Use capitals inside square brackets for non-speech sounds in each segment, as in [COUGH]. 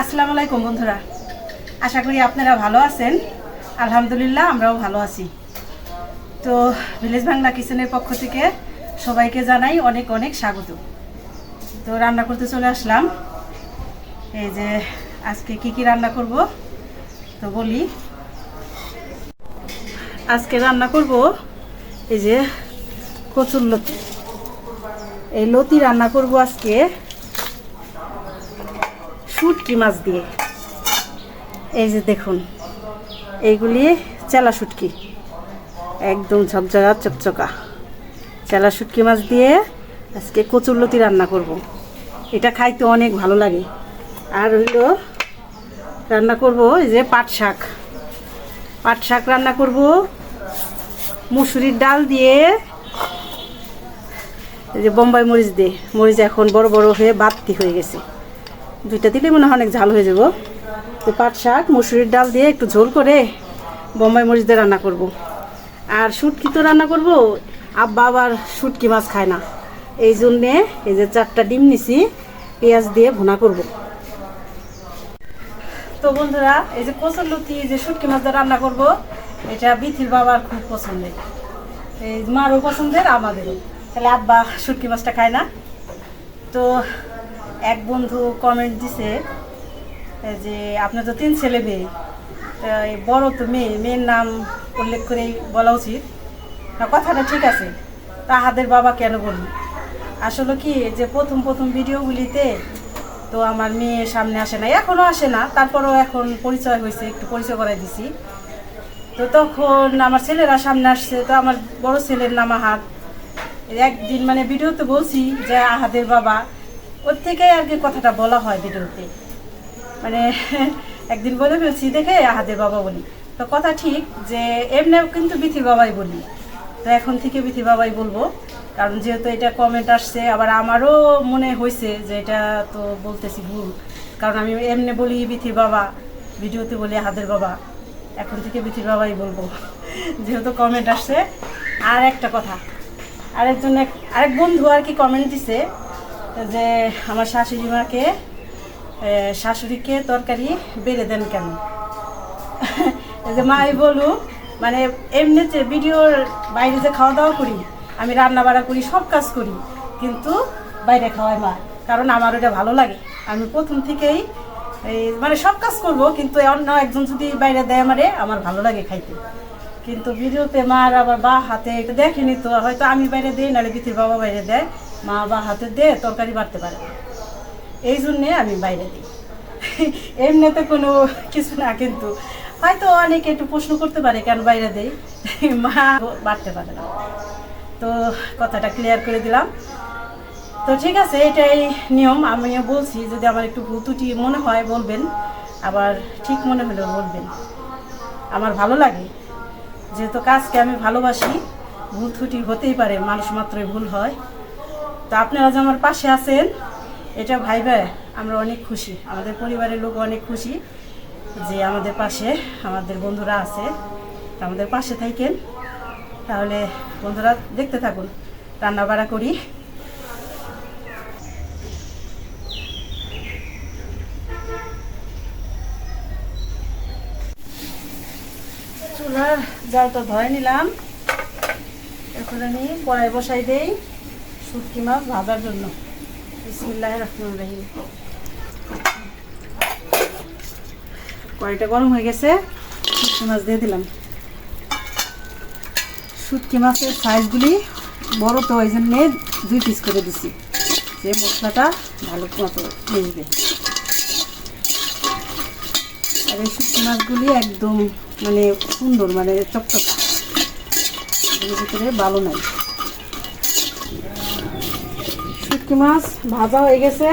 আসসালামু আলাইকুম বন্ধুরা। আশা করি আপনারা ভালো আছেন। আলহামদুলিল্লাহ, আমরাও ভালো আছি। তো ভিলেজ বাংলা কিচেনের পক্ষ থেকে সবাইকে জানাই অনেক অনেক স্বাগত। তো রান্না করতে চলে আসলাম। এই যে আজকে কি কি রান্না করব, তো বলি। আজকে রান্না করব এই যে কচুর লতি। এই লতি রান্না করব আজকে। শুটকি মাছ দিয়ে। এই যে দেখুন, এইগুলি চেলা শুটকি একদম ঝকঝকা, চকচকা। চেলা শুটকি মাছ দিয়ে আজকে কচুরলতি রান্না করব। এটা খাইতে অনেক ভালো লাগে। আর হইল, রান্না করব এই যে পাট শাক। পাট শাক রান্না করব, মুসুরির ডাল দিয়ে, এই যে বোম্বাই মরিচ দিয়ে। মরিচ এখন বড় বড় হয়ে বাতি হয়ে গেছে। দুইটা দিলে মনে হয় অনেক ঝাল হয়ে যাব। তো পাট শাক, মুসুরির ডাল দিয়ে একটু ঝোল করে বোম্বাই মরিচ দিয়ে রান্না করব। আর শুটকি তো রান্না করব, আব্বা আবার শুটকি মাছ খায় না। এই জন্যে এই যে চারটা ডিম নিছি, পেঁয়াজ দিয়ে ভুনা করব। তো বন্ধুরা, এই যে কচুর লতি যে শুটকি মাছ দিয়ে রান্না করব, এটা বিথির বাবার খুব পছন্দের। এই মারও পছন্দের, আমাদেরও। তাহলে আব্বা শুটকি মাছটা খায় না। তো এক বন্ধু কমেন্ট দিছে যে আপনার তো তিন ছেলে মেয়ে বড় তো মেয়ে, মেয়ের নাম উল্লেখ করেই বলা উচিত। না, কথাটা ঠিক আছে, তাহাদের বাবা কেন বলি আসলে কি যে প্রথম প্রথম ভিডিওগুলিতে তো আমার মেয়ে সামনে আসে না এখনও আসে না, তারপরেও এখন পরিচয় হয়েছে, একটু পরিচয় করাই দিছি। তো তখন আমার ছেলেরা সামনে আসছে, তো আমার বড় ছেলের নাম আহাদ একদিন মানে ভিডিওতে বলছি যে আহাদের বাবা ওর থেকেই আর কি কথাটা বলা হয় ভিডিওতে। মানে একদিন বলে ফেলছি, দেখে আহাদের বাবা বলি। তো কথা ঠিক যে, এমনিও কিন্তু বিথি বাবাই বলি। তো এখন থেকে বিথি বাবাই বলব, কারণ যেহেতু এটা কমেন্ট আসছে, আবার আমারও মনে হয়েছে যে এটা তো বলতেছি ভুল। কারণ আমি এমনি বলি বিথি বাবা, ভিডিওতে বলি আহাদের বাবা। এখন থেকে বিথি বাবাই বলব, যেহেতু কমেন্ট আসছে। আর একটা কথা, আরেকজন এক- আরেক বন্ধু আর কি কমেন্ট দিছে যে আমার শাশুড়ি মাকে শাশুড়িকে তরকারি বেড়ে দেন কেন? [LAUGHS] যে মাই বলু মানে এমনিতে ভিডিওর বাইরে যে খাওয়া দাওয়া করি, আমি রান্না বাড়া করি, সব কাজ করি, কিন্তু বাইরে খাওয়াই মা কারণ আমার ওটা ভালো লাগে। আমি প্রথম থেকেই এই মানে সব কাজ করব, কিন্তু অন্য একজন যদি বাইরে দেয় আমারে, আমার ভালো লাগে খাইতে। কিন্তু ভিডিওতে মার আবার বা হাতে এটা দেখেনি তো, হয়তো আমি বাইরে দিই, নাহলে বিথির বাবা বাইরে দেয়। মা বা হাতে দে তরকারি বাড়তে পারে এই জন্যে আমি বাইরে দিই। এমনিতে কোনো কিছু না, কিন্তু হয়তো অনেকে একটু প্রশ্ন করতে পারে, কেন বাইরে দেই? মা বাড়তে পারে না। তো কথাটা ক্লিয়ার করে দিলাম। তো ঠিক আছে, এটাই নিয়ম। আমিও বলছি, যদি আমার একটু ভুল ত্রুটি মনে হয়, বলবেন। আবার ঠিক মনে হলেও বলবেন। আমার ভালো লাগে। যেহেতু কাজকে আমি ভালোবাসি, ভুল ত্রুটি হতেই পারে, মানুষ মাত্রই ভুল হয়। তো আপনারা যে আমার পাশে আছেন। এটা ভাই ভাই আমরা অনেক খুশি। আমাদের পরিবারের লোক অনেক খুশি যে আমাদের পাশে আমাদের বন্ধুরা আছে। তা আমাদের পাশে থাকেন। তাহলে বন্ধুরা দেখতে থাকুন, রান্না বাড়া করি। চুলার জালটা ধরে নিলাম। এখন আমি কড়াই বসাই দেই। শুটকি মাছ ভাজার জন্য। বিসমিল্লাহ রহমান রহিম। কড়াইটা গরম হয়ে গেছে, শুটকি মাছ দিয়ে দিলাম। শুটকি মাছের সাইজগুলি বড় তো ওই জন্যে দুই পিস করে দিছি। যে মশলাটা ভালো মতো মিশবে আর এই শুটকি মাছগুলি একদম মানে সুন্দর মানে চকচকা। ভিতরে ভালো নাই। শুটকি মাছ ভাজা হয়ে গেছে।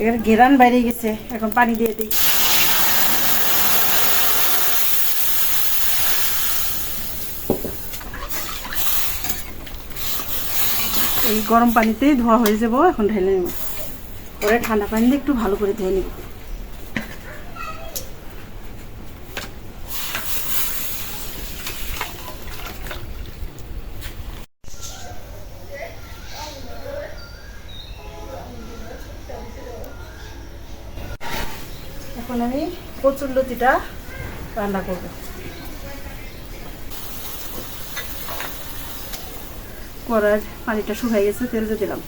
এখানে গেরান বাইরে গেছে, এখন পানি দিয়ে দিই। এই গরম পানিতেই ধোয়া হয়ে যাব, এখন ঢেলে নেব। পরে ঠান্ডা পানিতে একটু ভালো করে ধুয়ে নেব। এখন আমি কচুর লতিটা রান্না করব। করার পানিটা শুকাই গেছে, তেল দিয়ে দিলাম।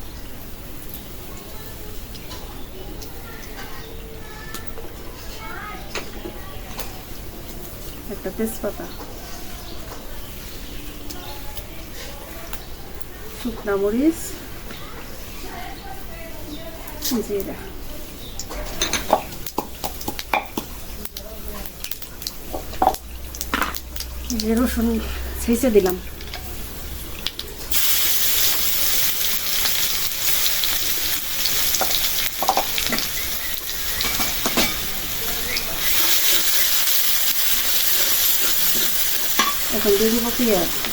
একটা তেজপাতা। শুকনা মরিচ। জিরা রসুন ছেঁচে দিলাম। এখন দিয়ে দিব পেঁয়াজ।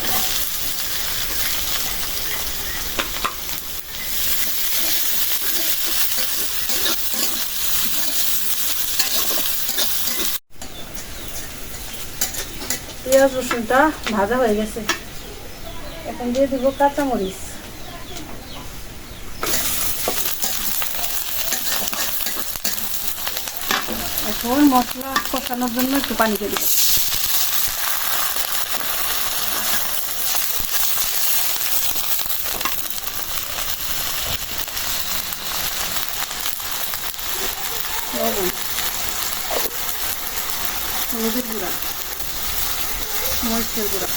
পেঁয়াজ রসুনটা ভাজা হয়ে গেছে। এখন দিয়ে দিব কাঁচামরিচ। এখন মশলা কষানোর জন্য একটু পানি দিয়ে দিব লবণ হলুদের গুঁড়া মরিচের গুঁড়া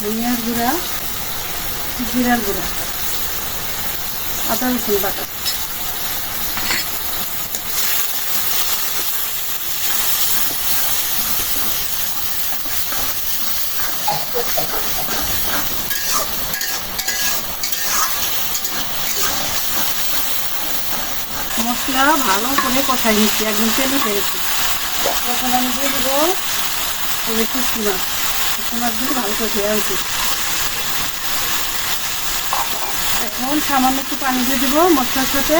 ধনিয়ার গুঁড়া জিরার গুঁড়া, আদা রসুন বাটা। মশলা ভালো করে কষাই নিচ্ছি, একদম তেলে পেরেছি। এখন আমি দিয়ে দেবো কুচি মাছ কুচি মাছগুলো ভালো করে ধুয়ে আনছি এখন সামান্য একটু পানি দিয়ে দেবো মশলার সাথে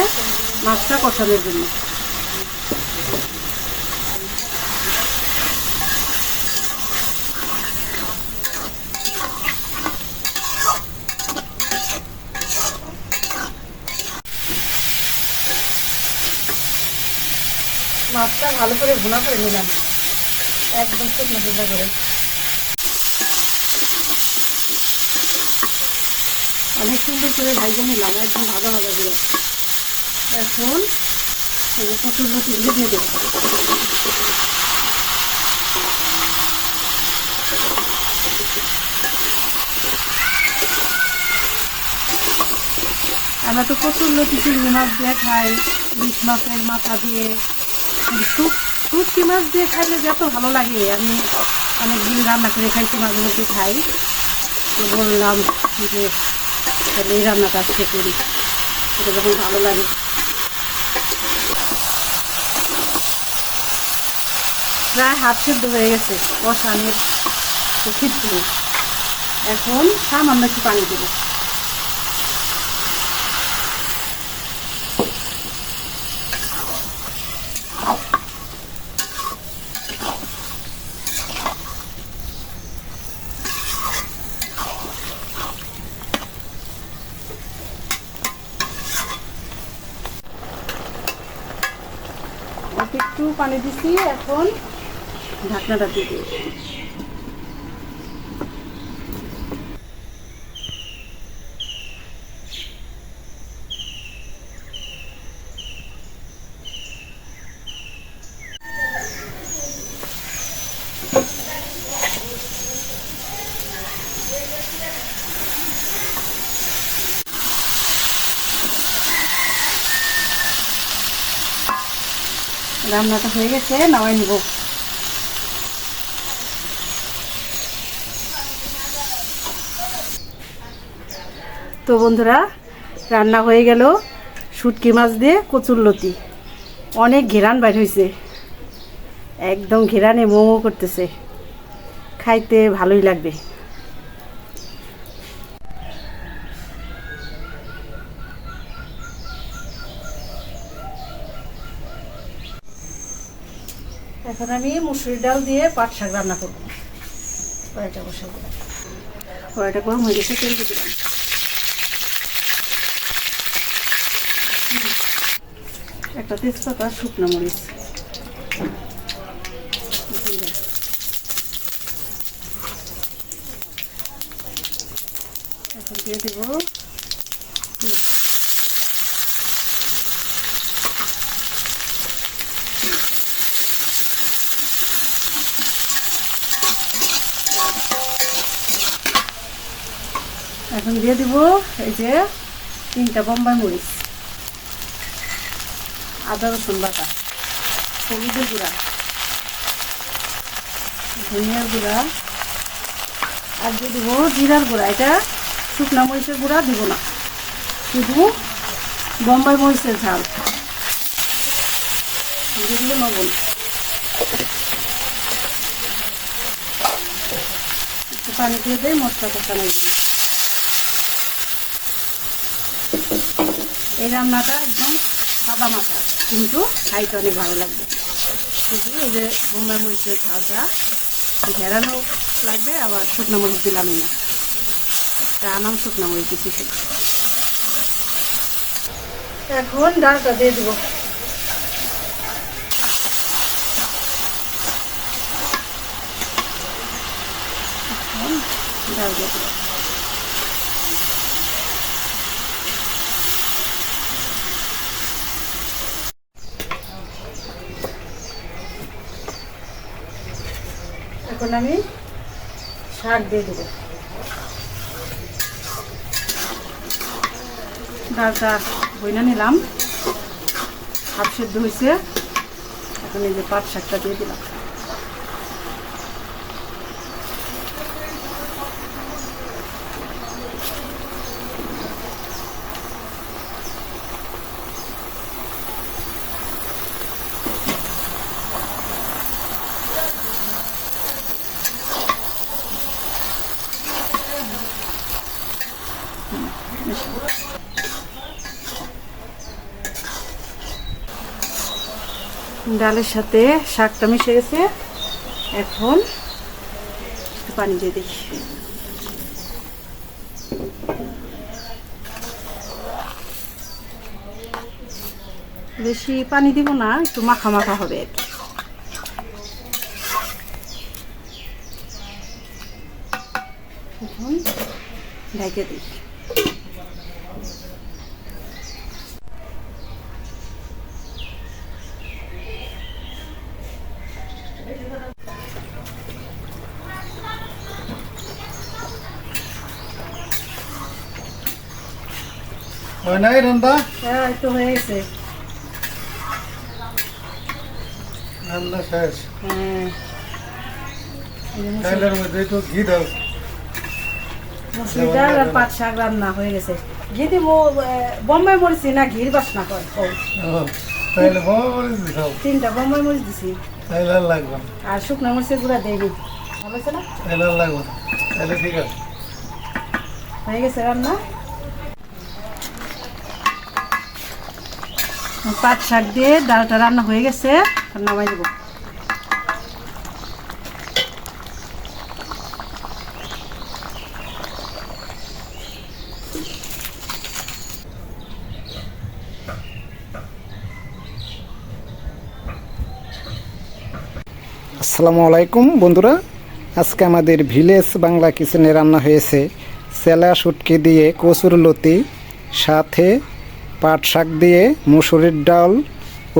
মাছটা কষানোর জন্য। মাছটা ভালো করে ভুনা করে নিলাম। একদম শুকনো শুকনো করে। অনেক সুন্দর করে ভাইজে নিলাম, একদম ভাজা ভাজা দিয়ে। এখন দিয়ে দেবো। আমরা তো কচুর লতি চিংড়ি মাছ দিয়ে খাই ইলিশ মাছের মাথা দিয়ে। শুটকি মাছ দিয়ে খাইলে যে এত ভালো লাগে। আমি অনেকদিন রান্না করে খাইছি, মাঝে মধ্যে খাই। তো বললাম যে তাহলে এই রান্নাটা আজকে করি। এটা যখন ভালো লাগে। প্রায় হাত সেদ্ধ হয়ে গেছে কষানের এখন সামান্য একটু পানি দেবো অল্প একটু পানি দিছি এখন ঢাকনাটা দিয়ে দিই। রান্নাটা হয়ে গেছে, নামাই নিব। তো বন্ধুরা, রান্না হয়ে গেল শুটকি মাছ দিয়ে কচুরলতি অনেক ঘেরান বাইর হয়েছে একদম ঘেরানে মোমো করতেছে। খাইতে ভালোই লাগবে। এখন আমি মুসুরি ডাল দিয়ে পাট শাক রান্না করব। কড়াইটা বসে দিলাম। কড়াইটা গরম হয়ে গেছে, তেল দিলাম। একটা তেজপাতা, শুকনো মরিচ। এখন দিয়ে দেবো পেঁয়াজ। এখন দিয়ে দিব এই যে তিনটা বোম্বাই মরিচ, আদা, রসুন বাটা, হলুদের গুঁড়া, ধনিয়ার গুঁড়া, আর দিয়ে দিব জিরার গুঁড়া। এটা শুকনা মরিচের গুঁড়া দিব না, শুধু বোম্বাই মরিচের ঝাল। দিয়ে দিব লবণ। পানি দিয়ে দেয় মশলা কষানো এই রান্নাটা একদম সাদা মাথা কিন্তু খাইতে অনেক ভালো লাগবে। শুধু এই যে বোম্বাই মরিচের ঝালটা ঘেরানো লাগবে, আবার শুকনো মরিচ দিলামই না আনাম শুকনো মরিচ দিচ্ছি এখন ডালটা দিয়ে দেবো। ডাল দিয়ে দেবো। এখন আমি শাক দিয়ে দেবো। ডালটা বইনা নিলাম। হাফ সেদ্ধ হয়েছে এখন এই যে পাট শাকটা দিয়ে দিলাম। ডালের সাথে শাকটা মিশে গেছে। এখন পানি দিয়ে দিই। বেশি পানি দিব না, একটু মাখা মাখা হবে আর কি। এখন ঢেকে দিই। হয় নাই রান্দা হ্যাঁ একটু হয়ে গেছে রান্না শেষ এই যে মুসুর- চাইলের মধ্যে একটু ঘি দাও ডাল আর পাট শাক রান্না হয়ে গেছে ঘি দিব বোম্বাই মরিচি না ঘির বাসনা করে তিনটা বোম্বাই মরিচ দিছি আর লাগবে আর শুকনো মরিচের গুঁড়া দেয়নি ভালো হয়েছে না তাইলে আর লাগবে না ঠিক আছে হয়ে গেছে রান্না পাট শাক দিয়ে ডালটা রান্না হয়ে গেছে নামাই দেবো। আসসালামু আলাইকুম বন্ধুরা, আজকে আমাদের ভিলেজ বাংলা কিচেনে রান্না হয়েছে। সেলা শুটকি দিয়ে কচুর লতি, সাথে পাট শাক দিয়ে মুসুরির ডাল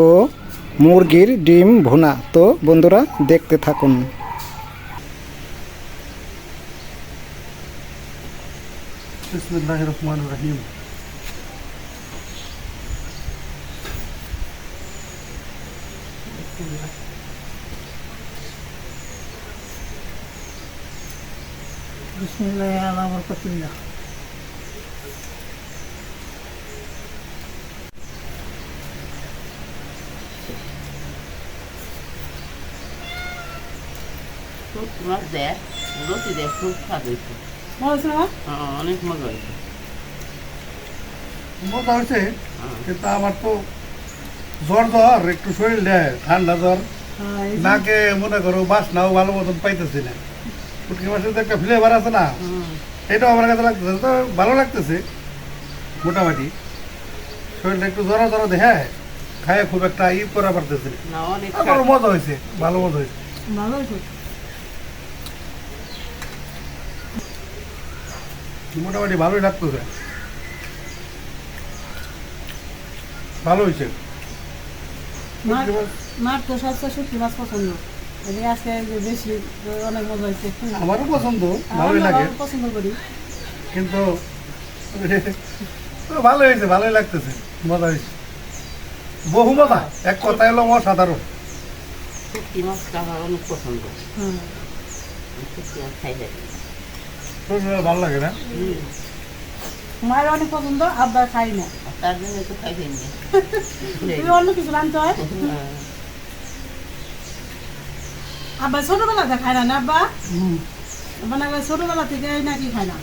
ও মুরগির ডিম ভুনা। তো বন্ধুরা, দেখতে থাকুন। রহিম বিসমিল্লাহ আলা বরকাতুল্লাহ খুব তোমার দেখ রুটি দেখ খুব স্বাদ হয়েছে ভালো হয়েছে? না হ্যাঁ, অনেক মজা হয়েছে মজা হয়েছে কিন্তু আমার তো জ্বর জ্বর একটু শরীর দেয় ঠান্ডা জ্বর। হ্যাঁ, এই যে- নাকে মনে করো বাসনাও ভালো মতন পাইতেছি না। ফুটকি মাছের তো একটা ফ্লেভার আছে না। এটাও আমার কাছে লাগতেছে তো ভালো লাগতেছে মোটামুটি। শরীরটা একটু জ্বর জ্বর দেখে খায় খুব একটা ই করা পারতেছি মজা হয়েছে ভালো মজা হয়েছে। ভালো হয়েছে? মোটামুটি ভালোই লাগতেছে। ভালো হয়েছে। মার মার তো সবচেয়ে শুটকি মাছ পছন্দ। আজকে বেশি অনেক মজা হয়েছে। আমারও পছন্দ ভালোই লাগে। পছন্দ করি। কিন্তু [LAUGHS] ভালো হয়েছে ভালোই লাগতেছে। মজা হয়েছে। বহু মজা এক কথা হলো অসাধারণ। শুটকি মাছটা আমার অনেক পছন্দ। হুম। মাছ খাইলে। প্রচুর ভালো লাগে না? মায়ের অনেক পছন্দ আব্বা খাই না। তার জন্য তো খাই তুমি অন্য কিছু রানতে হয়? আব্বা ছোটবেলাতে খায় না না আব্বা? আব্বা ছোটবেলা থেকে নাকি খায় না?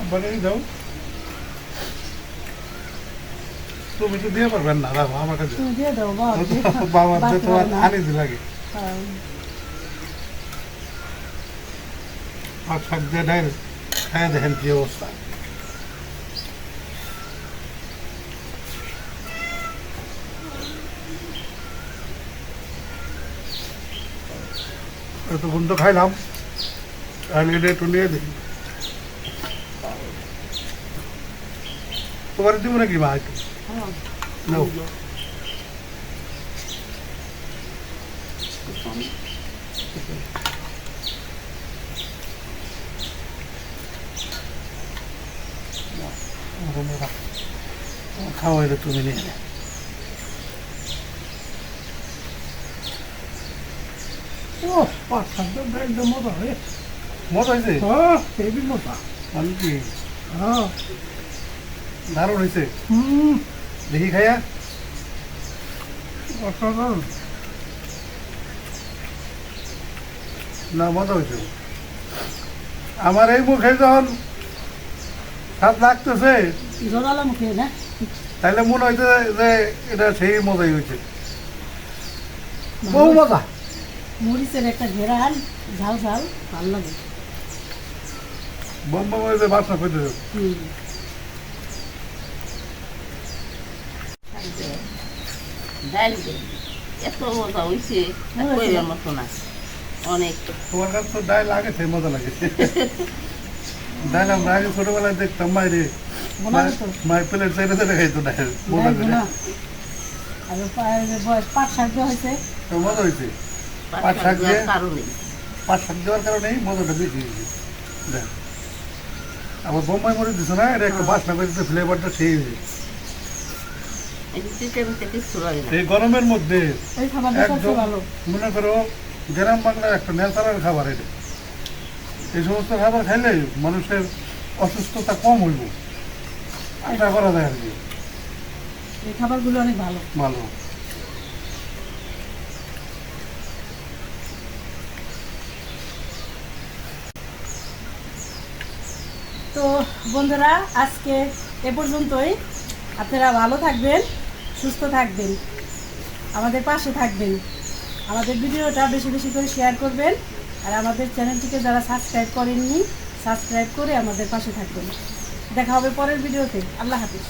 আব্বাকে দাও তুমি তো দিয়ে পারবেন না দেখো আমার কাছে তুমি দিয়ে দাও বাবা বাবার বাদ তো আর দাও না। আনিস লাগে হ্যাঁ। আর শাক দিয়ে ডাইল খাই দেখেন কি অবস্থা এতক্ষণ তো খাইলাম আর এটা একটু নিয়ে দিই তোমার দিব নাকি মা একটু হ্যাঁ। নাও খাওয়া এটা তুমি নিয়ে নে। ও পাঁচ সাতজন একদম মজা হয় মজা হয়েছে হ্যাঁ হেভি মজা আমি কি হ্যাঁ দারুণ হয়েছে হুম দেখি খাইয়া। অসাধারণ। না মজা হয়েছে। আমার এই মুখে যখন স্বাদ লাগতেছে জোরালো মুখে না? তাহলে মনে হয়েছে যে এটা সেই মজাই হয়েছে। বহু মজা। মরিচের একটা ঘেরান ঝাল ঝাল ভালো লাগে। বোম্বা হয়েছে বাসনা করতেছে। হুম। ডাইল এত মজা হয়েছে কইবার মতো না। অনেক। তোমার কাছে তো ডাইল আগে সেই মজা লাগে ডাইল আমরা আগে ছোটবেলায় দেখতাম মায়েরে মায়ের প্লেট খাইতো ডাইল মজা করে পাট শাক দেওয়া হয়েছে। তো মজা হয়েছে পাট শাক শাক দেওয়ার কারণে পাঁচ শাক দেওয়ার কারণেই মজাটা বেশি হয়েছে। আবার বোম্বাই মরিচ দিছো না এটা একটা বাসনা করে ফ্লেভারটা সেই হয়েছে। এই গরমের মধ্যে একদম মনে করো গ্রাম বাংলার একটা ন্যাচারাল খাবার এটা। এই সমস্ত খাবার খাইলে মানুষের অসুস্থতা কম হইব। আশা করা যায় আর কি। এই খাবারগুলো অনেক ভালো। ভালো। তো বন্ধুরা আজকে এ পর্যন্তই। আপনারা ভালো থাকবেন। সুস্থ থাকবেন, আমাদের পাশে থাকবেন। আমাদের ভিডিওটা বেশি বেশি করে শেয়ার করবেন আর আমাদের চ্যানেলটিকে যারা সাবস্ক্রাইব করেননি সাবস্ক্রাইব করে আমাদের পাশে থাকবেন। দেখা হবে পরের ভিডিওতে। আল্লাহ হাফিজ।